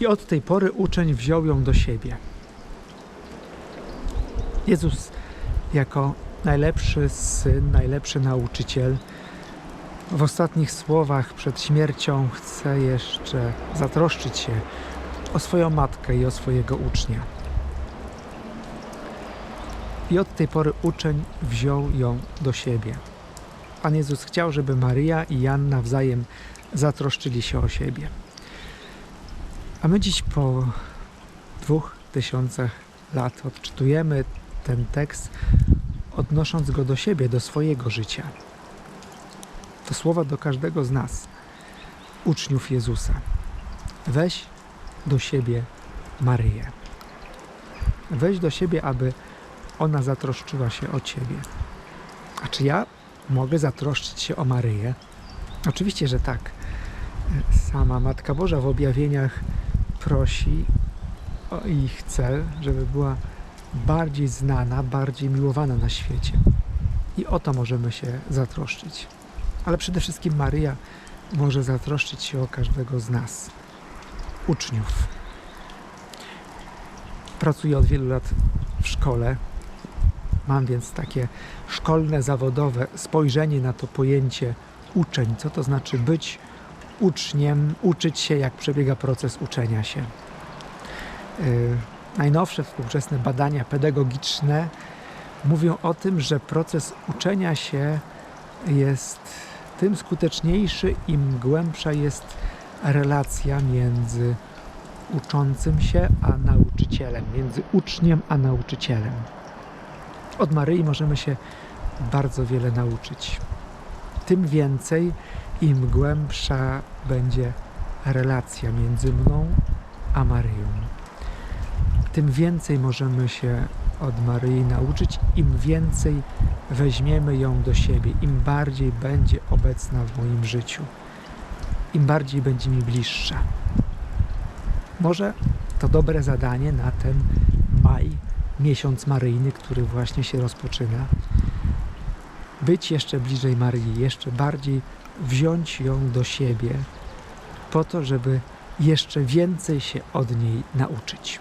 I od tej pory uczeń wziął ją do siebie. Jezus jako najlepszy syn, najlepszy nauczyciel, w ostatnich słowach przed śmiercią chce jeszcze zatroszczyć się o swoją matkę i o swojego ucznia. I od tej pory uczeń wziął ją do siebie. Pan Jezus chciał, żeby Maryja i Jan nawzajem zatroszczyli się o siebie. A my dziś po dwóch tysiącach lat odczytujemy ten tekst, odnosząc go do siebie, do swojego życia. To słowa do każdego z nas, uczniów Jezusa. Weź do siebie Maryję. Weź do siebie, aby ona zatroszczyła się o ciebie. A czy ja mogę zatroszczyć się o Maryję? Oczywiście, że tak. Sama Matka Boża w objawieniach prosi o i chce, żeby była bardziej znana, bardziej miłowana na świecie. I o to możemy się zatroszczyć. Ale przede wszystkim Maryja może zatroszczyć się o każdego z nas, uczniów. Pracuję od wielu lat w szkole. Mam więc takie szkolne, zawodowe spojrzenie na to pojęcie uczeń. Co to znaczy być uczniem, uczyć się, jak przebiega proces uczenia się. Yy, najnowsze współczesne badania pedagogiczne mówią o tym, że proces uczenia się jest tym skuteczniejszy, im głębsza jest relacja między uczącym się a nauczycielem, między uczniem a nauczycielem. Od Maryi możemy się bardzo wiele nauczyć. Tym więcej, im głębsza będzie relacja między mną a Maryją. Tym więcej możemy się od Maryi nauczyć, im więcej weźmiemy ją do siebie, im bardziej będzie obecna w moim życiu, im bardziej będzie mi bliższa. Może to dobre zadanie na ten maj, miesiąc maryjny, który właśnie się rozpoczyna. Być jeszcze bliżej Maryi, jeszcze bardziej wziąć ją do siebie, po to, żeby jeszcze więcej się od niej nauczyć.